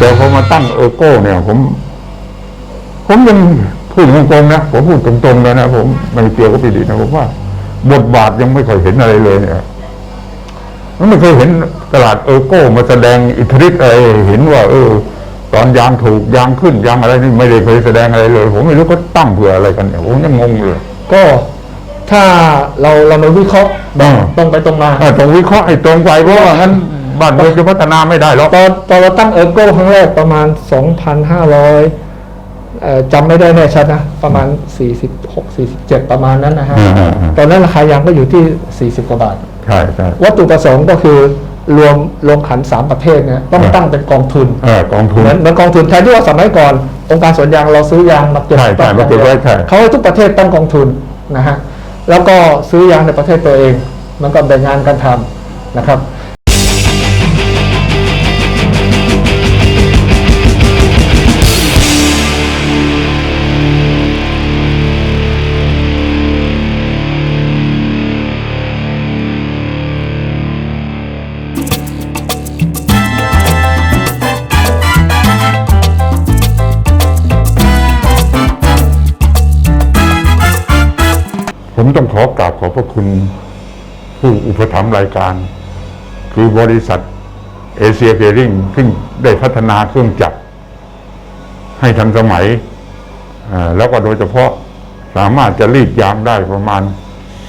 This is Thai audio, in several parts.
แต่พอมาตั้งเออร์โก้เนี่ย ผม ผมยังพูดตรงๆนะผมพูดตรงๆเลยนะผมไม่เกี่ยวกับปีดีนะผมว่า บทบาทยังไม่เคยเห็นอะไรเลยเนี่ยมันไม่เคยเห็นตลาดเออร์โก้มาแสดงอิทธิฤทธิ์อะไรเห็นว่า เออ ตอนยางถูกยางขึ้นยางอะไรนี่ไม่ได้เคยแสดงอะไรเลย ผมไม่รู้ก็ตั้งเพื่ออะไรกันเนี่ยผมยังงงเลยก็ถ้าเราเรามาวิเคราะห์แบบอ่าตรงไปตรงมาอ่าต้องวิเคราะห์ให้ตรงไปเพราะว่างั้น บ้านเมืองจะพัฒนาไม่ได้หรอกตอนตอนเราตั้งเออร์โก้ครั้งแรกประมาณ 2,500เอ่อจำไม่ได้แน่ชัดนะ ประมาณ 46 47 ประมาณนั้นนะฮะอ่าอ่าอ่าตอนนั้นราคายางก็อยู่ที่ 40 กว่าบาท ใช่ใช่วัตถุประสงค์ก็คือรวมลงขัน3ประเภทเนี่ยต้องตั้งเป็นกองทุนเออกองทุนเหมือนเหมือนกองทุนแทนที่ว่าสมัยก่อนองค์การสวนยางเราซื้อยางมาเก็บใช่ใช่มาเก็บไว้ใช่เขาให้ทุกประเทศตั้งกองทุนนะฮะแล้วก็ซื้อยางในประเทศตัวเอง มันก็แบ่งงานกันทำนะครับ ต้องขอกราบขอบพระคุณผู้อุปถัมภ์รายการ คือบริษัทเอเชียเ a ริงซึ่งได้พัฒนาเครื่องจักร ให้ทันสมัย แล้วก็โดยเฉพาะสามารถจะรีดยางได้ประมาณ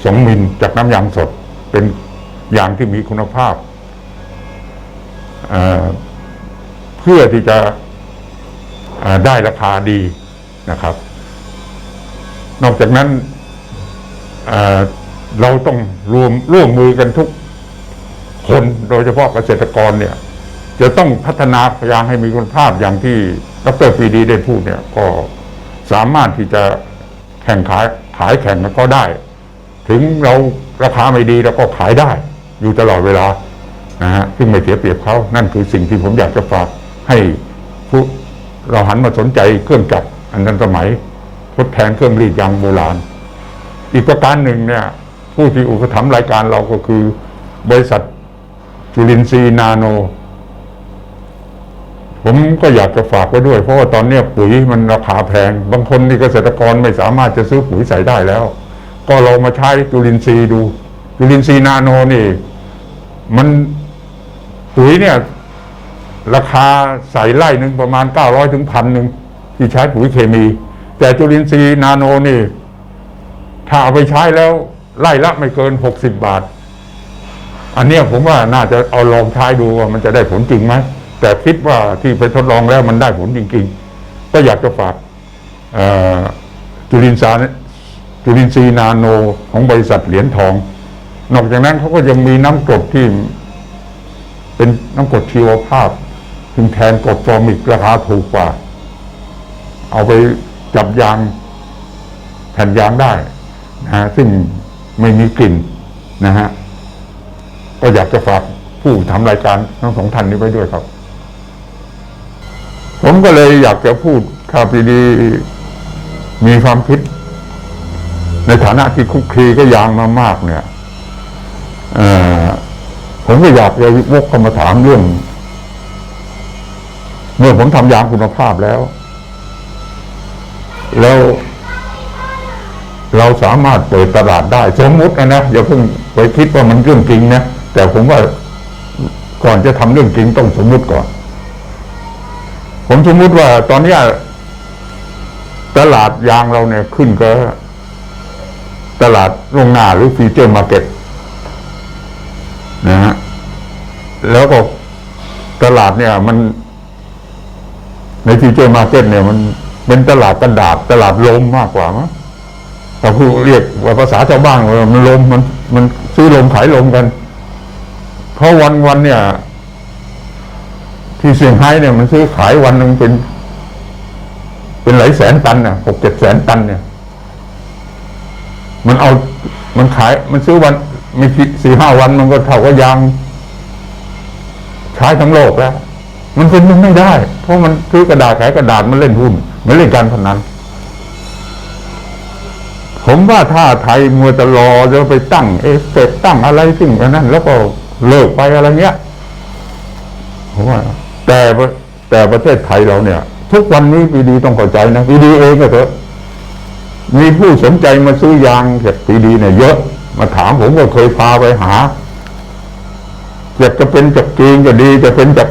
สองมิลจากน้ำยางสด เป็นยางที่มีคุณภาพอ่าเพื่อที่จะได้ราคาดีนะครับ นอกจากนั้น เราต้องรวมร่วมมือกันทุกคนโดยเฉพาะเกษตรกรเนี่ย จะต้องพัฒนาพยางให้มีคุณภาพอย่างที่ดรปรีดีได้พูดเนี่ย ก็สามารถที่จะแข่งขายขายแข่งกันก็ได้ ถึงเราราคาไม่ดีเราก็ขายได้ อยู่ตลอดเวลานะฮะซึ่งไม่เสียเปรียบเขานั่นคือสิ่งที่ผมอยากจะฝากให้ผู้เราหันมาสนใจเครื่องจักรอันนั้นสมัยทดแทนเครื่องรีดยางโบราณ อีกประการหนึ่งเนี่ย ผู้ที่อุปถัมภ์รายการเราก็คือ บริษัทจุลินทรีย์นาโน ผมก็อยากจะฝากไว้ด้วย เพราะว่าตอนเนี้ยปุ๋ยมันราคาแพง บางคนที่เกษตรกรไม่สามารถจะซื้อปุ๋ยใส่ได้แล้ว ก็ลองมาใช้จุลินทรีย์ดู จุลินทรีย์นาโนนี่ มันปุ๋ยเนี่ย ราคาใส่ไร่หนึ่งประมาณเก้าร้อยถึงพันหนึ่งที่ใช้ปุ๋ยเคมี แต่จุลินทรีย์นาโนนี่ ถ้าเอาไปใช้แล้ว ไล่ละไม่เกินหกสิบบาท อันเนี้ยผมว่าน่าจะเอาลองใช้ดูว่ามันจะได้ผลจริงไหมแต่คิดว่าที่ไปทดลองแล้วมันได้ผลจริง ๆ ก็อยากจะฝากจุลินทรีย์จุลินทรีย์นาโนของบริษัทเหรียญทอง นอกจากนั้นเขาก็ยังมีน้ำกรดที่ เป็นน้ำกรดชีวภาพซึ่งแทนกรดฟอร์มิกราคาถูกกว่า เอาไปจับยางแผ่นยางได้ นะฮะซึ่งไม่มีกลิ่นนะฮะก็อยากจะฝากผู้ทำรายการทั้งสองท่านนี้ไว้ด้วยครับ ผมก็เลยอยากจะพูดถ้าปีดีมีความคิด ในฐานะที่คุกคีก็ยางมามากเนี่ยอ่อผมก็อยากจะวกเข้ามาถามเรื่อง เมื่อผมทำยางคุณภาพแล้ว แล้ว เราสามารถเปิดตลาดได้ สมมุตินะนะอย่าเพิ่งไปคิดว่ามันเรื่องจริงนะแต่ผมว่าก่อนจะทำเรื่องจริงต้องสมมุติก่อน ผมสมมุติว่าตอนนี้ตลาดยางเราเนี่ยขึ้นก็ ตลาดโรงงานหรือฟีเจอร์มาร์เก็ตนะฮะแล้วก็ตลาดเนี่ยมัน ในฟีเจอร์มาร์เก็ตเนี่ยมันเป็นตลาดกระดาษตลาดลมมากกว่ามั้ง เราพูดเรียกว่าภาษาชาวบ้านว่ามันลมมัน มันซื้อลมขายลมกัน เพราะวันวันเนี่ย ที่เซี่ยงไฮ้เนี่ยมันซื้อขายวันหนึ่งเป็น เป็นหลายแสนตันน่ะหกเจ็ดแสนตันเนี่ย มันเอามันขาย มันซื้อวันไม่กี่สี่ห้าวันมันก็เท่ากับยางใช้ทั้งโลกแล้ว มันเป็นมันไม่ได้ เพราะมันซื้อกระดาษขายกระดาษมันเล่นหุ้นมันเล่นการพนัน ผมว่าถ้าไทยมัวแต่รอจะไปตั้งเอฟเฟกต์ตั้งอะไรสิ่งนั้น แล้วก็เลิกไปอะไรเงี้ยผมว่า แต่แต่ประเทศไทยเราเนี่ย ทุกวันนี้ปีดีต้องเข้าใจนะปีดีเองก็เถอะมีผู้สนใจมาซื้อยางจากปีดีเนี่ยเยอะ มาถามผมก็เคยพาไปหาอยากจะเป็นจากจีนก็ดี จะเป็นจาก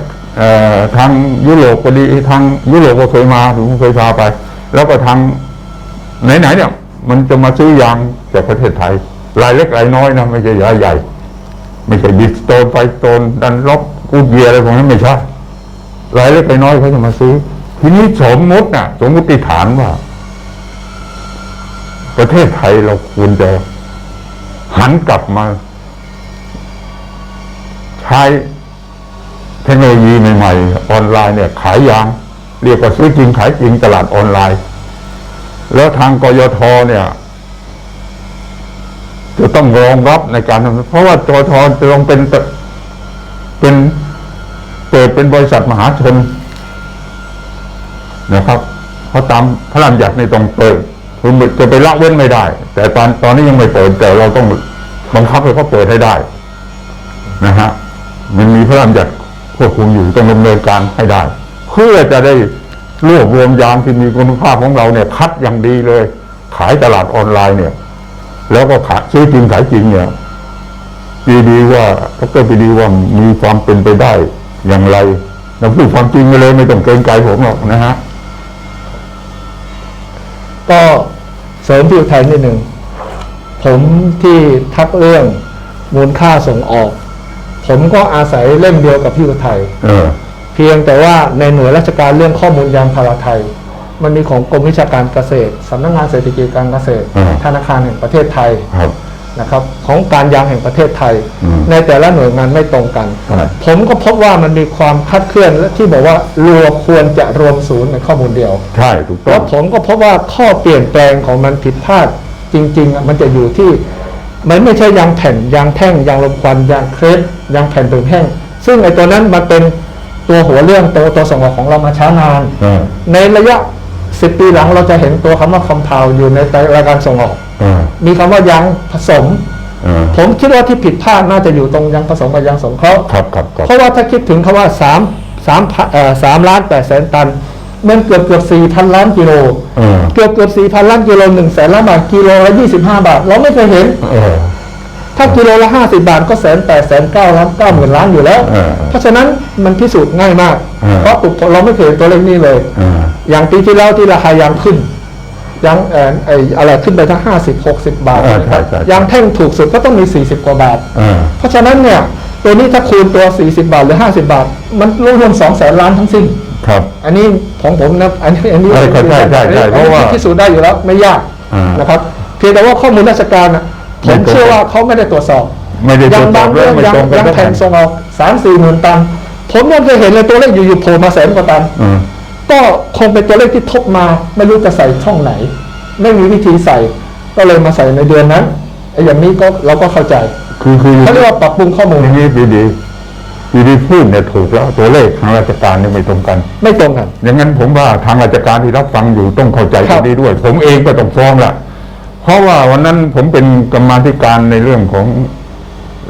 ทางยุโรปก็ดีทางยุโรปก็เคยมาผมเคยพาไป แล้วก็ทางไหนๆเนี่ย มันจะมาซื้อยางจากประเทศไทย รายเล็กรายน้อยนะไม่ใช่รายใหญ่ ไม่ใช่บิสโตนไฟโตนดันลบกูเบียอะไรพวกนั้นไม่ใช่รายเล็กรายน้อยเขาจะมาซื้อ ทีนี้สมมติน่ะสมมติฐานว่า ประเทศไทยเราควรจะหันกลับมา ใช้เทคโนโลยีใหม่ๆออนไลน์เนี่ย ขายยาง เรียกว่าซื้อจริงขายจริงตลาดออนไลน์ แล้วทางกยทเนี่ย จะต้องรองรับในการทำเพราะว่ากยทจะลงเป็นเป็นเปิดเป็นบริษัทมหาชนนะครับเพราะตามพระราชบัญญัติในต้องเปิดคือจะไปละเว้นไม่ได้ แต่ตอนตอนนี้ยังไม่เปิดแต่เราต้องบังคับให้เขาเปิดให้ได้นะฮะมันมีพระราชบัญญัติควบคุมอยู่ต้องดำเนินการให้ได้ เพื่อจะได้ รวบรวมยางที่มีคุณภาพของเราเนี่ยคัดอย่างดีเลย ขายตลาดออนไลน์เนี่ย แล้วก็ขายซื้อจริงขายจริงเนี่ยปีดีว่าดรปีดีว่ามีความเป็นไปได้อย่างไรเราพูดความจริงไปเลยไม่ต้องเกรงใจผมหรอกนะฮะก็เสริมพี่อุทัยนิดหนึ่งผมที่ทักเรื่องมูลค่าส่งออก ผมก็อาศัยเล่มเดียวกับพี่อุทัย เออเพียงแต่ว่าในหน่วยราชการเรื่องข้อมูลยางพาราไทย มันมีของกรมวิชาการเกษตรสำนักงานเศรษฐกิจการเกษตรอ่าธนาคารแห่งประเทศไทยครับนะครับของการยางแห่งประเทศไทยอืมในแต่ละหน่วยงานไม่ตรงกันใช่ผมก็พบว่ามันมีความคลาดเคลื่อนและที่บอกว่ารวมควรจะรวมศูนย์ในข้อมูลเดียว ใช่ถูกต้แล้อวงผมก็พบว่าข้อเปลี่ยนแปลงของมันผิดพลาดจริงๆอะมันจะอยู่ที่มันไม่ใช่ยางแผ่นยางแท่งยางลมควันยางเครสยางแผ่นถึงแห้ง ซึ่งไอ้ตัวนั้นมันเป็น ตัวหัวเรื่องตัวตัวส่งออกของเรามาช้านานเออในระยะสิบปีหลังเราจะเห็นตัวคำว่าคอมเพลอยู่ในรายการส่งออกเออมีคำว่ายางผสมเออผมคิดว่าที่ผิดพลาดน่าจะอยู่ตรงยางผสมกับยางสงเคราะห์ ครับครับครับ เพราะว่าถ้าคิดถึงคำว่าสามสามพันเอ่อสามล้านแปดแสนตัน มันเกือบเกือบสี่พันล้านกิโล เออ เกือบเกือบสี่พันล้านกิโลหนึ่งแสนล้านบาทกิโลละยี่สิบห้าบาท เราไม่เคยเห็น เออ ถ้ากิโลละห้าสิบาทก็แสนแปดแสนเก้าล้านเก้าหมื่นล้านอยู่แล้วเออเพราะฉะนั้นมันพิสูจน์ง่ายมากเออเพราะปุ๊บเราไม่เคยเห็นตัวเลขนี้เลยเอออย่างปีที่แล้วที่ราคายางขึ้นยางเอ่อไอ้อะไรขึ้นไปทั้งห้าสิบหกสิบบาทเออใช่ใช่ยางแท่งถูกสุดก็ต้องมีสี่สิบกว่าบาทเออเพราะฉะนั้นเนี่ยตัวนี้ถ้าคูณตัว 40 บาท หรือ 50 บาท มันรวม2แสนล้านทั้งสิ้น ครับ อันนี้ของผมนะ อันนี้อันนี้ใช่ใช่ใช่ใช่ใช่เพราะว่าพิสูจน์ได้อยู่แล้วไม่ยากอ่านนะครับ เพียงแต่ว่าข้อมูลราชการนะ ผไม่มตรงเชื่อว่าเขาไม่ได้ตรวจสอบไม่ได้ตรวจสอบเรื่องแล้วไม่ยังตรงกันยังสักแผ่นอันส่งออกสามสี่หมื่นตัน ผมยังเคยเห็นเลยตัวเลขอยู่ๆโผล่มาแสนกว่าตันเออก็คงเป็นตัวเลขที่ทบมา ไม่รู้จะใส่ช่องไหน ไม่มีวิธีใส่ ก็เลยมาใส่ในเดือนนั้นไอ้อย่างนี้ก็เราก็เข้าใจ คือคือเขาเรียกว่าปรับปรุงข้อมูลอย่างนี้ปีดีปีดีพูดเนี่ยถูกแล้วตัวเลขทางราชการเนี่ยไม่ตรงกัน ไม่ตรงกันอย่างนั้นผมว่าทางราชการที่รับฟังอยู่ต้องเข้าใจครัตรบงนี้ด้วย ผมเองก็ต้องฟ้องละ เพราะว่าวันนั้นผมเป็นกรรมาธิการในเรื่องของ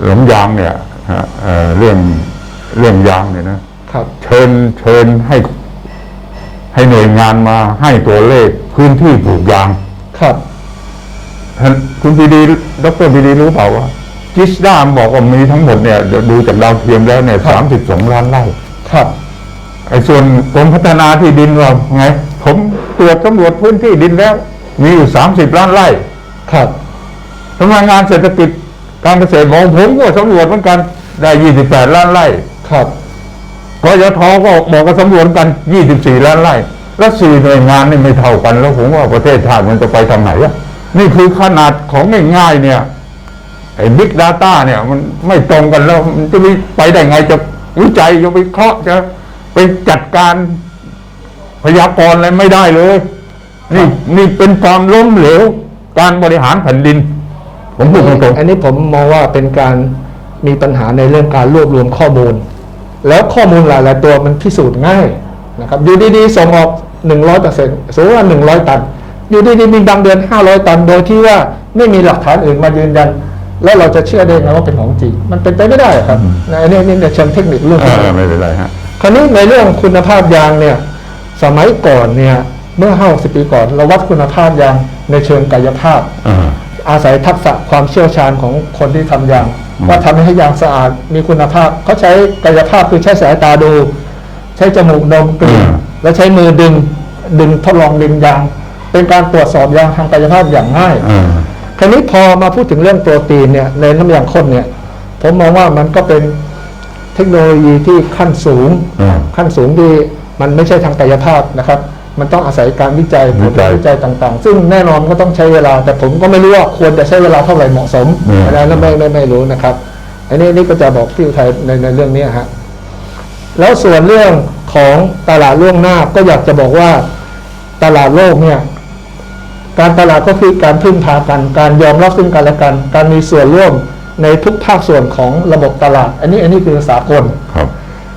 หลงยางเนี่ยฮะเอ่อเรื่องเรื่องยางเนี่ยนะครับ เชิญเชิญให้ ให้หน่วยงานมาให้ตัวเลขพื้นที่ปลูกยาง ครับท่านคุณพีดีดรพีดีรู้เปล่าว่าจิสดามบอกว่ามีทั้งหมดเนี่ยเดี๋ยวดูจากดาวเทียมแล้วเนี่ยครัสามบสิบสองล้านไร่ครับไอ้ส่วนกรมพัฒนาที่ดินว่าไง ผมตรวจสำรวจพื้นที่ดินแล้ว มีอยู่สามสิบล้านไร่ครับสำนักงานเศรษฐกิจการเกษตรบอกผมก็สำรวจเหมือนกันได้ยี่สิบแปดล้านไร่ครับกยทก็บอกก็สำรวจกันยี่สิบสี่ล้านไร่แล้วสี่หน่วยงานนี่ไม่เท่ากัน แล้วผมว่าประเทศชาติมันจะไปทางไหนอะนี่คือขนาดของง่ายๆเนี่ยไอ้บิ๊กดาต้าเนี่ย มันไม่ตรงกันแล้ว มันจะไปไปได้ไงจะวิจัยจะไปเคาะจะไปจัดการพยากรณ์อะไรไม่ได้เลย นี่นี่เป็นความล้มเหลวการบริหารแผ่นดิน ผมพูดตรงอันนี้ผมมองว่าเป็นการมีปัญหาในเรื่องการรวบรวมข้อมูล แล้วข้อมูลหลาย ๆ ตัวมันพิสูจน์ง่ายนะครับอยู่ดีๆส่งออก100เปอร์เซ็นต์สมมติว่า100ตัน อยู่ดีๆมีบางเดือน500ตัน โดยที่ว่าไม่มีหลักฐานอื่นมายืนยัน แล้วเราจะเชื่อได้ไงว่าเป็นของจริงมันเป็นไปไม่ได้อะครับนะอันนี้นี่ในเชิงเทคนิคเรื่องๆเออไม่เป็นไรฮะคราวนี้ในเรื่องคุณภาพยางเนี่ย สมัยก่อนเนี่ย เมื่อห้าสิบปีก่อน เราวัดคุณภาพยางในเชิงกายภาพอ่าอาศัยทักษะความเชี่ยวชาญของคนที่ทำยางอืมว่าทำให้ยางสะอาดมีคุณภาพเขาใช้กายภาพคือใช้สายตาดู ใช้จมูกดมกลิ่นและใช้มือดึงดึงทดลองดึงยาง เป็นการตรวจสอบยางทางกายภาพอย่างง่ายอ่าคราวนี้พอมาพูดถึงเรื่องโปรตีนเนี่ยในน้ำยางข้นเนี่ย ผมมองว่ามันก็เป็นเทคโนโลยีที่ขั้นสูงอ่าขั้นสูงที่มันไม่ใช่ทางกายภาพนะครับ มันต้องอาศัยการวิจัยผวิลจัยวิจัยต่าง ๆ ซึ่งแน่นอนก็ต้องใช้เวลา แต่ผมก็ไม่รู้ว่าควรจะใช้เวลาเท่าไหร่เหมาะสมอืมอะไรนั้นไม่ไม่ไม่รู้นะครับ อันนี้นี่ก็จะบอกพี่อุทัยในในเรื่องนี้ฮะแล้วส่วนเรื่องของตลาดล่วงหน้าก็อยากจะบอกว่าตลาดโลกเนี่ย การตลาดก็คือการพึ่งพากัน การยอมรับซึ่งกันและกัน การมีส่วนร่วมในทุกภาคส่วนของระบบตลาด อันนี้อันนี้คือสากลครับ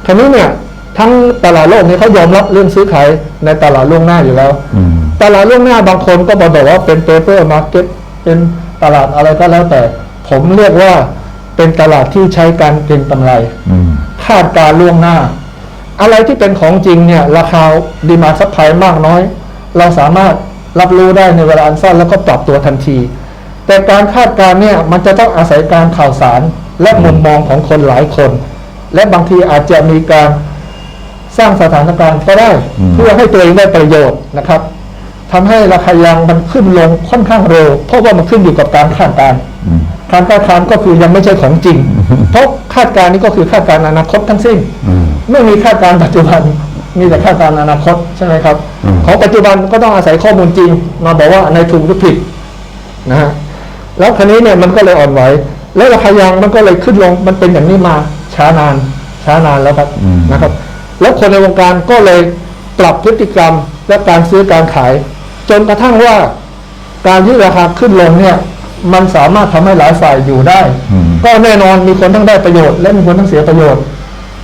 คราวนี้เนี่ย ทั้งตลาดโลกนี้เขายอมรับเรื่องซื้อขายในตลาดล่วงหน้าอยู่แล้วอืมตลาดล่วงหน้าบางคนก็บอกว่าเป็นเปเปอร์มาร์เก็ตเป็นตลาดอะไรก็แล้วแต่ ผมเรียกว่าเป็นตลาดที่ใช้การเก็งกำไรอืมคาดการณ์ล่วงหน้า อะไรที่เป็นของจริงเนี่ย ราคาดีมาซัพพลายมากน้อย เราสามารถรับรู้ได้ในเวลาอันสั้นแล้วก็ปรับตัวทันที แต่การคาดการณ์เนี่ยมันจะต้องอาศัยการข่าวสารและมุมมองของคนหลายคน และบางทีอาจจะมีการ สร้างสถานการณ์ก็ได้อืมเพื่อให้ตัวเองได้ประโยชน์นะครับทำให้ราคายางมันขึ้นลงค่อนข้างเร็ว เพราะว่ามันขึ้นอยู่กับการคาดการณ์อืมการคาดการณ์ก็คือยังไม่ใช่ของจริง เพราะคาดการณ์นี้ก็คือคาดการณ์อนาคตทั้งสิ้นอืมไม่มีคาดการณ์ปัจจุบันมีแต่คาดการณ์อนาคตใช่ไหมครับอืมของปัจจุบันก็ต้องอาศัยข้อมูลจริง มาบอกว่าในถูกหรือผิดนะฮะแล้วคันนี้เนี่ยมันก็เลยอ่อนไหวแล้วราคายางมันก็เลยขึ้นลงมันเป็นอย่างนี้มาช้านานช้านานแล้วครับอืมนะครับ แล้วคนในวงการก็เลยปรับพฤติกรรมและการซื้อการขาย จนกระทั่งว่าการที่ราคาขึ้นลงเนี่ย มันสามารถทำให้หลายฝ่ายอยู่ได้อืมก็แน่นอนมีคนทั้งได้ประโยชน์ และมีคนทั้งเสียประโยชน์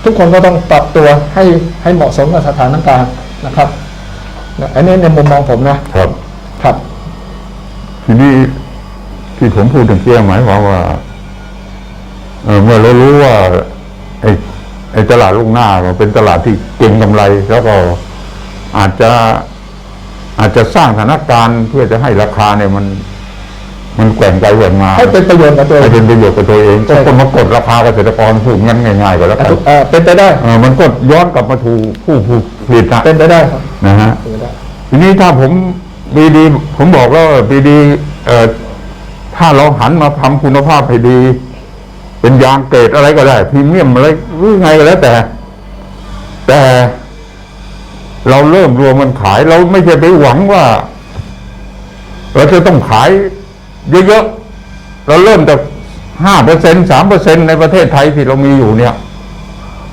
ทุกคนก็ต้องปรับตัวให้ให้เหมาะสมกับสถานการณ์นะครับนะอันนี้ในมุมมองผมนะครับ ครับ ทีนี้ที่ผมพูดถึงเกี้ยหมายความว่าเอ่อเมื่อเรารู้ว่าไอ้ ไอ้ตลาดลูกหน้ามันเป็นตลาดที่เก่งกำไร แล้วก็อาจจะอาจจะสร้างสถานการณ์เพื่อจะให้ราคาเนี่ยมัน มันแกว่งไปแกว่งมาให้เป็นประโยชน์กับตัวเอให้งเป็นประโยชน์กับตัวเองใช่ก็คนมากดราคาเกษตรกรพูดงั้นง่ายๆก็แล้วกันเอ่อเป็นไปได้เออมันก็ย้อนกลับมาถูกผู้ผู้ผลิตนะเป็นไปได้ครับนะฮะเป็นไปได้ทีนี้ถ้าผมปีดี ผมบอกแล้วว่าปีดี เอ่อถ้าเราหันมาทำคุณภาพให้ดี เป็นยางเกรดอะไรก็ได้พรีเมียมอะไรหรือไงก็แล้วแต่ แต่เราเริ่มรวมมันขาย เราไม่ใช่ไปหวังว่า เราจะต้องขายเยอะๆเราเริ่มจากห้าเปอร์เซ็นสามเปอร์เซ็นในประเทศไทยที่เรามีอยู่เนี่ย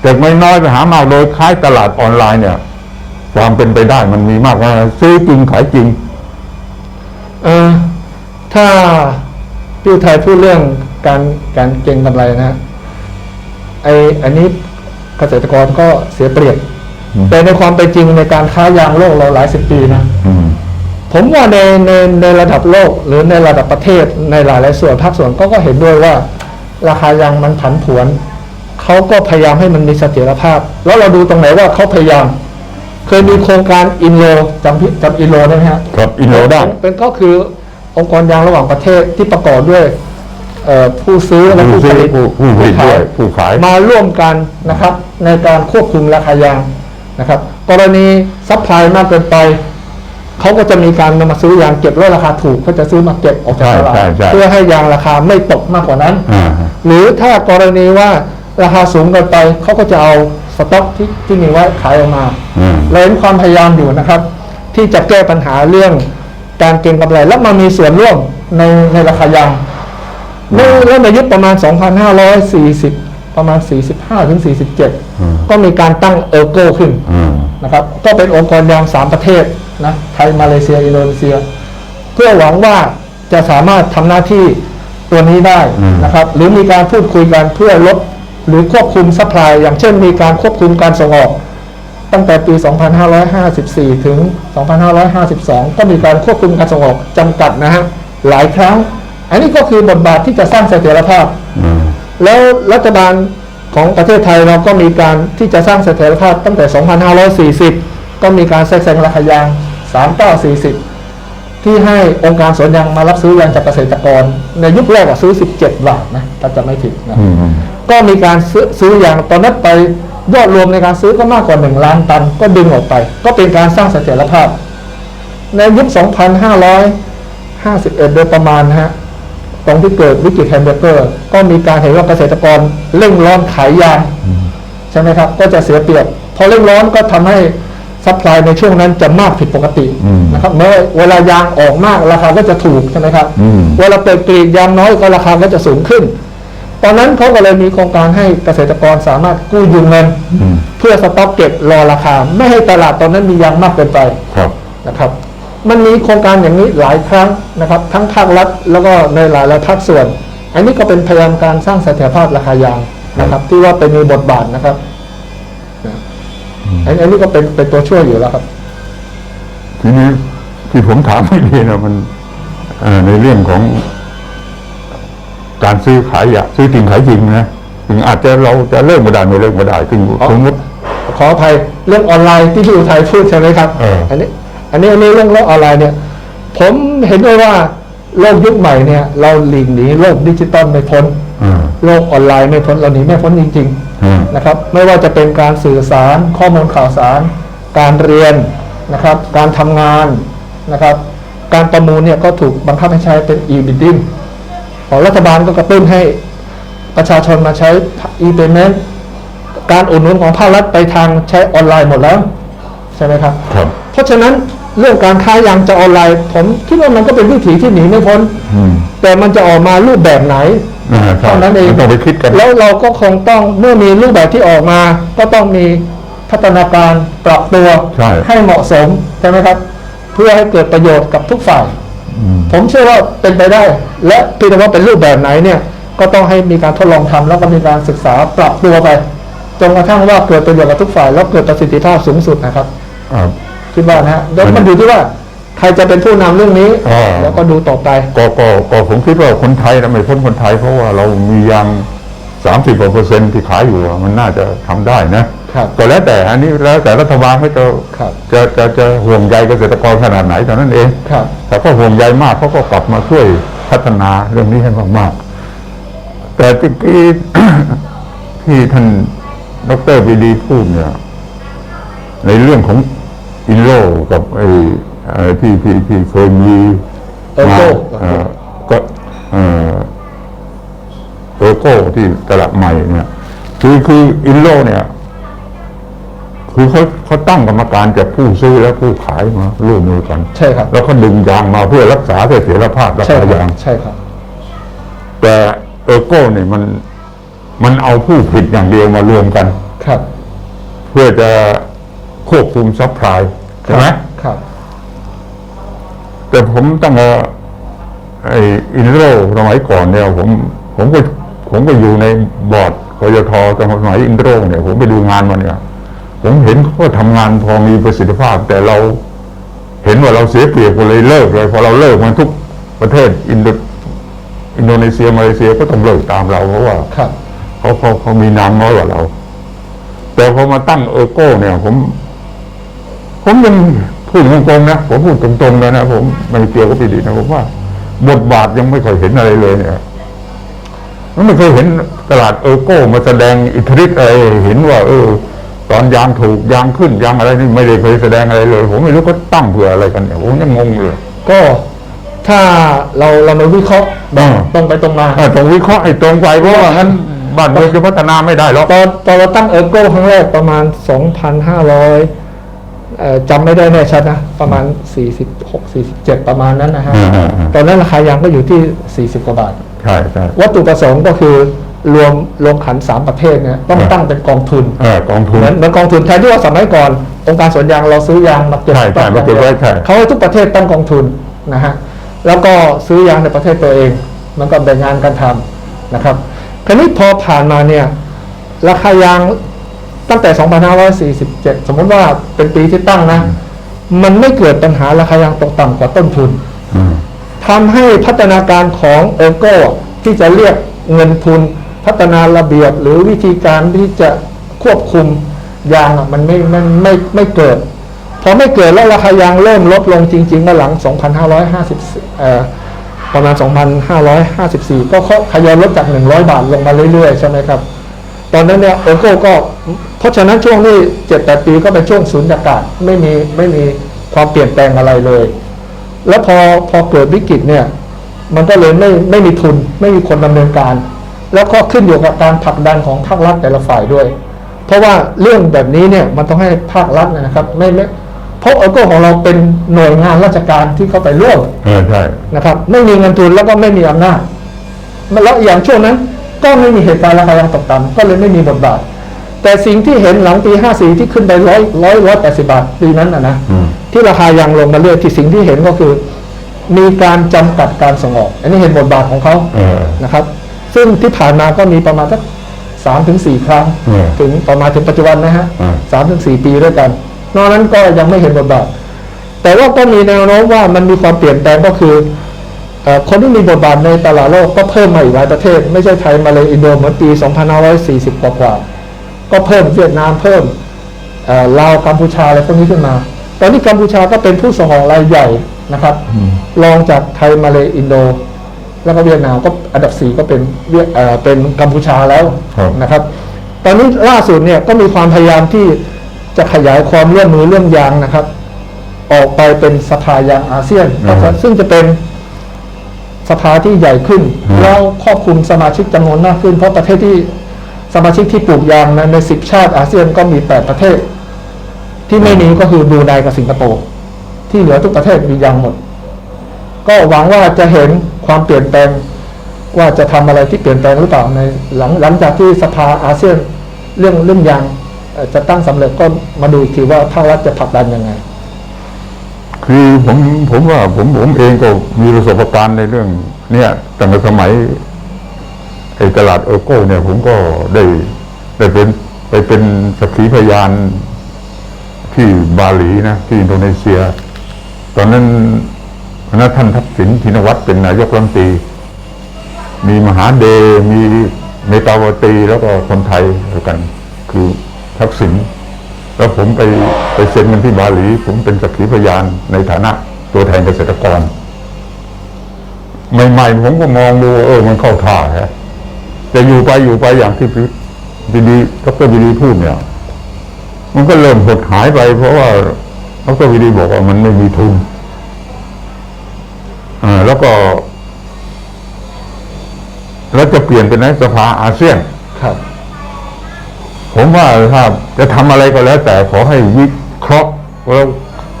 จากไม่น้อยไปหามากโดยขายตลาดออนไลน์เนี่ย ความเป็นไปได้มันมีมากว่าซื้อจริงขายจริง เออถ้าพี่อุทัยพูดเรื่อง การการเก็งกำไรนะไออันนี้เกษตรกรก็เสียเปรียบอืมแต่ในความเป็นจริงในการค้ายางโลกเราหลายสิบปีนะอืมผมว่าในในในระดับโลก หรือในระดับประเทศในหลายหลายๆส่วนภาคส่วนก็ก็เห็นด้วยว่า ราคายางมันผันผวนเขาก็พยายามให้มันมีเสถียรภาพ แล้วเราดูตรงไหนว่าเขาพยายาม เคยมีโครงการอินโลจำพี่จำอินโลได้ไหมฮะครับอินโนได้เป็นก็คือองค์กรยางระหว่างประเทศที่ประกอบด้วยเอ่อ ผู้ซื้อและผู้ผู้ซื้ผอลิตผู้ผู้ผลิตด้วยผู้ขาย มาร่วมกันนะครับ ในการควบคุมราคายางนะครับ กรณีซัพพลายมากเกินไปเขาก็จะมีการนำมาซื้อยางเก็บแล้วราคาถูกเขาจะซื้อมาเก็บออกจากตลาดใช่ใช่ใช่ เพื่อให้ยางราคาไม่ตกมากกว่านั้น อ่าหรือถ้ากรณีว่าราคาสูงเกินไปเขาก็จะเอาสต็อกที่ที่มีไว้ขายออกมาอืม เราเห็นความพยายามอยู่นะครับ ที่จะแก้ปัญหาเรื่องการเก็งกำไรและมามีส่วนร่วมในในราคายางใน เริ่มในยุคประมาณ 2,540 ประมาณ 45 ถึง 47 ก็มีการตั้งเออร์โก้ขึ้นอืมนะครับ ก็เป็นองค์กรยาง3ประเทศนะ ไทย มาเลเซีย อินโดนีเซีย เพื่อหวังว่าจะสามารถทำหน้าที่ตัวนี้ได้นะครับ หรือมีการพูดคุยกันเพื่อลดหรือควบคุมซัพพลาย อย่างเช่นมีการควบคุมการส่งออก ตั้งแต่ปี 2554 ถึง 2552 ก็มีการควบคุมการส่งออกจำกัดนะฮะ หลายครั้ง อันนี้ก็คือบทบาทที่จะสร้างเสถียรภาพอืมแล้วรัฐบาลของประเทศไทยเราก็มีการที่จะสร้างเสถียรภาพตั้งแต่ 2540 ก็มีการแทรกแซงราคายาง 3940 ที่ให้องค์การสวนยางมารับซื้อยางจากเกษตรกร ในยุคแรกอะซื้อ 17 บาทนะถ้าจะไม่ผิดนะอืมก็ก็มีการซื้อซื้อยางตอนนั้นไปยอดรวมในการซื้อก็มากกว่า 1 ล้านตัน ก็ดึงออกไป ก็เป็นการสร้างเสถียรภาพ ในยุค 2551 โดยประมาณนะฮะ ตรงที่เกิดวิกฤตแฮมเบอร์เกอร์ ก็มีการเห็นว่าเกษตรกรเร่งร้อนขายยางใช่ไหมครับ ก็จะเสียเปรียบพอเร่งร้อนก็ทำให้ซัพพลายในช่วงนั้นจะมากผิดปกติอืมนะครับเมื่อเวลายางออกมากราคาก็จะถูกใช่ไหมครับอืมเวลาเปิดกรีดยางน้อยก็ราคาก็จะสูงขึ้น ตอนนั้นเขาก็เลยมีโครงการให้เกษตรกรสามารถกู้ยืมเงินอืมเพื่อสต็อกเก็บรอราคา ไม่ให้ตลาดตอนนั้นมียางมากเกินไปครับนะครับ มันมีโครงการอย่างนี้หลายครั้งนะครับ ทั้งภาครัฐแล้วก็ในหลายหลายภาคส่วน อันนี้ก็เป็นพยายามการสร้างเสถียรภาพราคายางนะครับ ที่ว่าเป็นมีบทบาทนะครับนะอันอันนี้ก็เป็นเป็นตัวช่วยอยู่แล้วครับ ทีนี้ที่ผมถามไม่ดีนะมันเอ่อในเรื่องของ การซื้อขายอยากซื้อจริงขายจริงนะถึงอาจจะเราจะเลิกไม่ได้ไม่เลิกไม่ได้ถึงอ๋อสมมติขออภัยเรื่องออนไลน์ที่พี่อุทัยพูดใช่ไหมครับเอออันนี้ อันนี้อันนี้เรื่องโลกออนไลน์เนี่ย ผมเห็นด้วยว่าโลกยุคใหม่เนี่ย เราหลีกหนีโลกดิจิตอลไม่พ้นอ่าโลกออนไลน์ไม่พ้นเราหนีไม่พ้นจริงอืมๆนะครับ ไม่ว่าจะเป็นการสื่อสารข้อมูลข่าวสาร การเรียนนะครับ การทำงานนะครับ การประมูลเนี่ยก็ถูกบังคับให้ใช้เป็น e-bidding ของรัฐบาลก็กระตุ้นให้ประชาชนมาใช้ e-payment การอุดหนุนของภาครัฐไปทางใช้ออนไลน์หมดแล้ว ใช่ไหมครับ ครับ เพราะฉะนั้น เรื่องการค้ายางจะออนไลน์ ผมคิดว่ามันก็เป็นวิถีที่หนีไม่พ้นอืมแต่มันจะออกมารูปแบบไหนอ่าใช่เท่านั้นเองมันต้องไปคิดกันแล้วเราก็คงต้องเมื่อมีรูปแบบที่ออกมา ก็ต้องมีพัฒนาการปรับตัวใช่ให้เหมาะสมใช่ไหมครับ เพื่อให้เกิดประโยชน์กับทุกฝ่ายอืมผมเชื่อว่าเป็นไปได้ และเพียงแต่ว่าเป็นรูปแบบไหนเนี่ย ก็ต้องให้มีการทดลองทำแล้วก็มีการศึกษาปรับตัวไปจนกระทั่งว่าเกิดประโยชน์กับทุกฝ่าย แล้วเกิดประสิทธิภาพสูงสุดนะครับอ่า คิดว่านะฮะแล้วมัมันนอยู่ที่ว่าใครจะเป็นผู้นำเรื่องนี้ อ่า แล้วก็ดูต่อไป ก็ก็ก็ผมคิดว่าคนไทยนะไม่พ้นคนไทย เพราะว่าเรามียางสามสิบกว่าเปอร์เซ็นต์ที่ขายอยู่อะมันน่าจะทำได้นะครับก็แล้วแต่อันนี้แล้วแต่รัฐบาลเขาจะครับ จะจะจะห่วงใยเกษตรกรขนาดไหนเท่านั้นเอง ครับ แต่ก็ห่วงใยมากเขาก็กลับมาช่วยพัฒนาเรื่องนี้ให้มากๆ แต่ที่กี้ที่ท่านดรวีดีพูดเนี่ย ในเรื่องของ อินโลกับไอ้เอ่อที่ที่ที่เคยมีเออโก้มาเอ่อก็เอ่อเออโก้ที่ตลาดใหม่เนี่ยคือคืออินโลเนี่ย คือเขาเขาตั้งกรรมการจากผู้ซื้อและผู้ขายมาร่วมมือกันใช่ครับ แล้วก็ดึงยางมาเพื่อรักษาเสถียรภาพราใช่คาครัยางบใช่ครับ แต่เออร์โก้เนี่ยมันมันเอาผู้ผิดอย่างเดียวมารวมกัน ครับ เพื่อจะ ควบคุมซัพพลายใช่ไหมครับ แต่ผมตั้งแต่ไอ้อินโรสมัยก่อนเนี่ย ผมผมก็ผมก็อยู่ในบอร์ดกยทตอนสมัยอินโรเนี่ย ผมไปดูงานมาเนี่ย ผมเห็นเขาก็ทำงานพอมีประสิทธิภาพ แต่เราเห็นว่าเราเสียเปรียบก็เลยเลิกเลยพอเราเลิกมันทุกประเทศอินโดอินโดนีเซียมาเลเซียก็ต้องเลิกตามเราเพราะว่าครับเขาเขาเขามีนามน้อยกว่าเรา แต่พอมาตั้งเออร์โก้เนี่ย ผม ผมยังพูดตรงๆนะผมพูดตรงๆเลยนะผมไม่เกี่ยวกับปีดีนะผมว่า บทบาทยังไม่เคยเห็นอะไรเลยเนี่ยมันไม่เคยเห็นตลาดเออร์โก้มาแสดงอิทธิฤทธิ์อะไรเห็นว่า เออ ตอนยางถูกยางขึ้นยางอะไรนี่ไม่ได้เคยแสดงอะไรเลย ผมไม่รู้ก็ตั้งเพื่ออะไรกันเนี่ยผมยังงงเลยก็ถ้าเราเรามาวิเคราะห์แบบอ่าตรงไปตรงมาอ่าตรงวิเคราะห์ให้ตรงไปเพราะว่างั้นบ้านเมืองจะพัฒนาไม่ได้หรอกตอนตอนเราตั้งเออร์โก้ครั้งแรกประมาณ 2,500เอ่อ จำไม่ได้แน่ชัดนะ ประมาณ 46 47 ประมาณนั้นนะฮะอ่าอ่าอ่าตอนนั้นราคายางก็อยู่ที่ 40 กว่าบาท ใช่ใช่วัตถุประสงค์ก็คือรวมลงขัน 3 ประเภทเนี่ยต้องตั้งเป็นกองทุนเออกองทุนเหมือนเหมือนกองทุนแทนที่ว่าสมัยก่อน องค์การสวนยางเราซื้อยางมาเก็บใช่ใช่มาเก็บไว้ใช่เขาให้ทุกประเทศตั้งกองทุนนะฮะแล้วก็ซื้อยางในประเทศตัวเอง มันก็แบ่งงานกันทำนะครับ คราวนี้พอผ่านมาเนี่ยราคายาง ตั้งแต่ 2547 สมมติว่าเป็นปีที่ตั้งนะ มันไม่เกิดปัญหาราคายางตกต่ำกว่าต้นทุนอืมทำให้พัฒนาการของเออร์โก้ที่จะเรียกเงินทุน พัฒนาระเบียบหรือวิธีการที่จะควบคุมยางอะมันไม่มันไม่ไม่เกิดพอไม่เกิดแล้วราคายางเริ่มลดลงจริงๆก็หลัง 2,550เอ่อประมาณ 2,554 ก็ขยายลดจาก 100 บาทลงมาเรื่อยๆ ใช่ไหมครับ ตอนนั้นเนี่ยเออโก้ก็ เพราะฉะนั้นช่วงที่เจ็ดแปดปีก็เป็นช่วงศูนย์อากาศไม่มีไม่มีความเปลี่ยนแปลงอะไรเลย แล้วพอพอเกิดวิกฤตเนี่ย มันก็เลยไม่ไม่มีทุนไม่มีคนดำเนินการ แล้วก็ขึ้นอยู่กับการผลักดันของภาครัฐแต่ละฝ่ายด้วย เพราะว่าเรื่องแบบนี้เนี่ยมันต้องให้ภาครัฐนะครับ ไม่ไม่เพราะเออโก้ของเราเป็นหน่วยงานราชการที่เข้าไปร่วมเออใช่นะครับ ไม่มีเงินทุนแล้วก็ไม่มีอำนาจมันแล้วอย่างช่วงนั้น ก็ไม่มีเหตุการณ์ราคายางตกต่ำก็เลยไม่มีบทบาท แต่สิ่งที่เห็นหลังปี54ที่ขึ้นไปร้อยร้อยร้อยแปดสิบาทปีนั้นนะนะอืมที่ราคายางลงมาเรื่อยที่สิ่งที่เห็นก็คือ มีการจำกัดการส่งออก อันนี้เห็นบทบาทของเขาเออนะครับ ซึ่งที่ผ่านมาก็มีประมาณสักสามถึงสี่ครั้งเออถึงประมาณถึงปัจจุบันนะฮะเออสามถึงสี่ปีด้วยกัน นอกนั้นก็ยังไม่เห็นบทบาท แต่ว่าก็มีแนวโน้มว่ามันมีความเปลี่ยนแปลงก็คือเอ่อ คนที่มีบทบาทในตลาดโลกก็เพิ่มมาอีกหลายประเทศ ไม่ใช่ไทยมาเลยอินโดเหมือนปี 2540 กว่ากว่าๆก็เพิ่มเวียดนามเพิ่มเอ่อลาวกัมพูชาอะไรพวกนี้ขึ้นมา ตอนนี้กัมพูชาก็เป็นผู้ส่งออกรายใหญ่นะครับรองจากไทยมาเลยอินโด แล้วก็เวียดนามก็อันดับสี่ก็เป็นเวียดเอ่อเป็นกัมพูชาแล้วครับนะครับ ตอนนี้ล่าสุดเนี่ยก็มีความพยายามที่จะขยายความร่วมมือเรื่องยางนะครับ ออกไปเป็นสภายางอาเซียนอืมซึ่งจะเป็น สภาที่ใหญ่ขึ้นอืมแล้วครอบคลุมสมาชิกจำนวนมากขึ้น เพราะประเทศที่สมาชิกที่ปลูกยางในในสิบชาติอาเซียนก็มีแปดประเทศ ที่ไม่มีก็คือบรูไนกับสิงคโปร์ที่เหลือทุกประเทศมียางหมด ก็หวังว่าจะเห็นความเปลี่ยนแปลงว่าจะทำอะไรที่เปลี่ยนแปลงหรือเปล่าในหลังหลังจากที่สภาอาเซียนเรื่องเรื่องยางเอ่อจะตั้งสำเร็จก็มาดูอีกทีว่าภาครัฐจะผลักดันยังไง คือผมผมว่าผมผมเองก็มีประสบการณ์ในเรื่อง เนี่ยตั้งแต่สมัยไอ้ตลาดเออโก้เนี่ย ผมก็ได้ได้เป็นไปเป็นสักขีพยานที่บาหลีนะที่อินโดนีเซีย ตอนนั้นคณะท่านทักษิณชินวัตรเป็นนายกรัฐมนตรีมีมหาเดมีเมตาวตีแล้วก็คนไทยด้วกัน คือทักษิณ แล้วผมไปไปเซ็นกันที่บาหลี ผมเป็นสักขีพยานในฐานะตัวแทนเกษตรกร ใหม่ๆผมก็มองดูเออมันเข้าท่าฮะแต่อยู่ไปอยู่ไปอย่างที่พี่ดีดีดรวิดีพูดเนี่ย มันก็เริ่มหดหายไป เพราะว่าดรวิดีบอกว่ามันไม่มีทุนอ่าแล้วก็แล้วจะเปลี่ยนเป็นในสภาอาเซียนครับ ผมว่าถ้าจะทำอะไรก็แล้ว แต่ขอให้วิเคราะห์แล้ว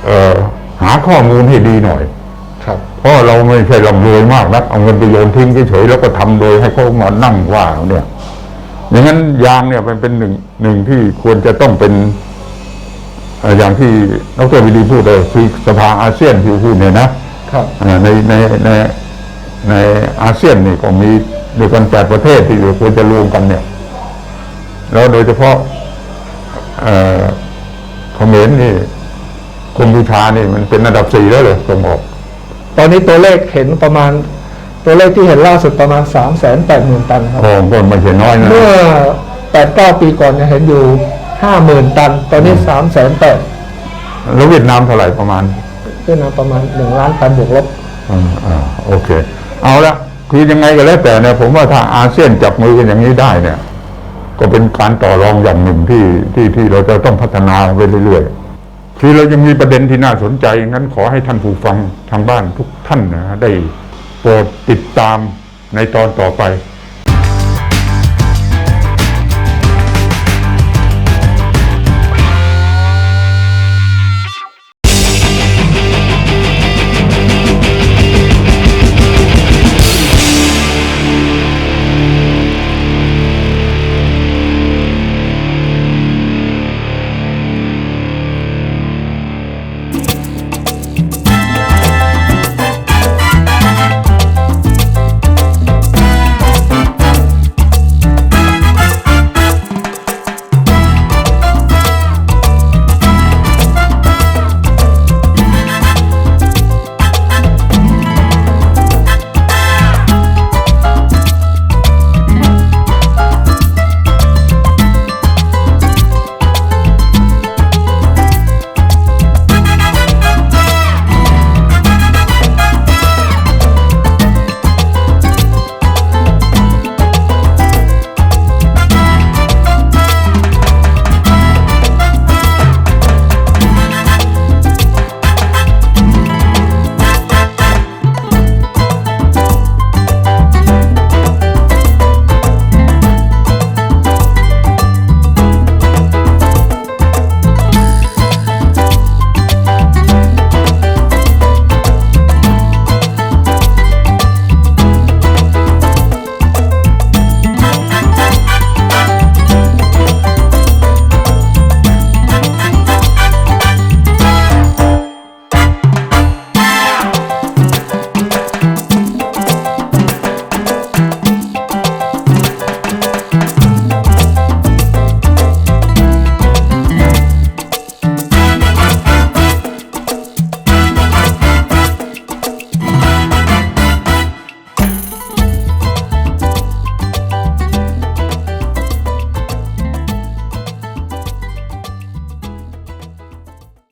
เอ่อหาข้อมูลให้ดีหน่อย ครับเพราะเราไม่ใช่ร่ำรวยมากนักเอาเงินไปโยนทิ้งเฉยๆแล้วก็ทำโดยให้เขามานั่งว่าเนี่ย อย่างนั้นยางเนี่ยมันเป็นหนึ่งหนึ่งที่ควรจะต้องเป็นเอ่ออย่างที่ดรวิดีพูดเลยคือสภาอาเซียนที่พูดเนี่ยนะครับอ่าในในในในอาเซียนนี่ก็มีด้วยกันแปดประเทศที่ควรจะรวมกันเนี่ย แล้วโดยเฉพาะเอ่อเขมรนี่กัมพูชานี่มันเป็นอันดับสี่แล้วเลยส่งออกตอนนี้ตัวเลขเห็นประมาณ ตัวเลขที่เห็นล่าสุดประมาณ3ามแสนแปดหมื่นตันครับโอ้ก็ไม่ใช่น้อยนะเมื่อแปดเก้าปีก่อนเนี่ยเห็นอยู่ห้าหมื่นตัน ตอนนี้สามแสนแปดแล้วเวียดนามเท่าไหร่ประมาณขึ้นมาประมาณหนึ่งล้านตันบวกลบอ่าอ่าโอเค เอาละคือยังไงก็แล้วแต่เนี่ยผมว่าถ้าอาเซียนจับมือกันอย่างนี้ได้เนี่ย ก็เป็นการต่อรองอย่างหนึ่งที่ที่ที่เราจะต้องพัฒนาไปเรื่อยๆคือเรายังมีประเด็นที่น่าสนใจงั้นขอให้ท่านผู้ฟังทางบ้านทุกท่านนะฮะได้โปรดติดตามในตอนต่อไป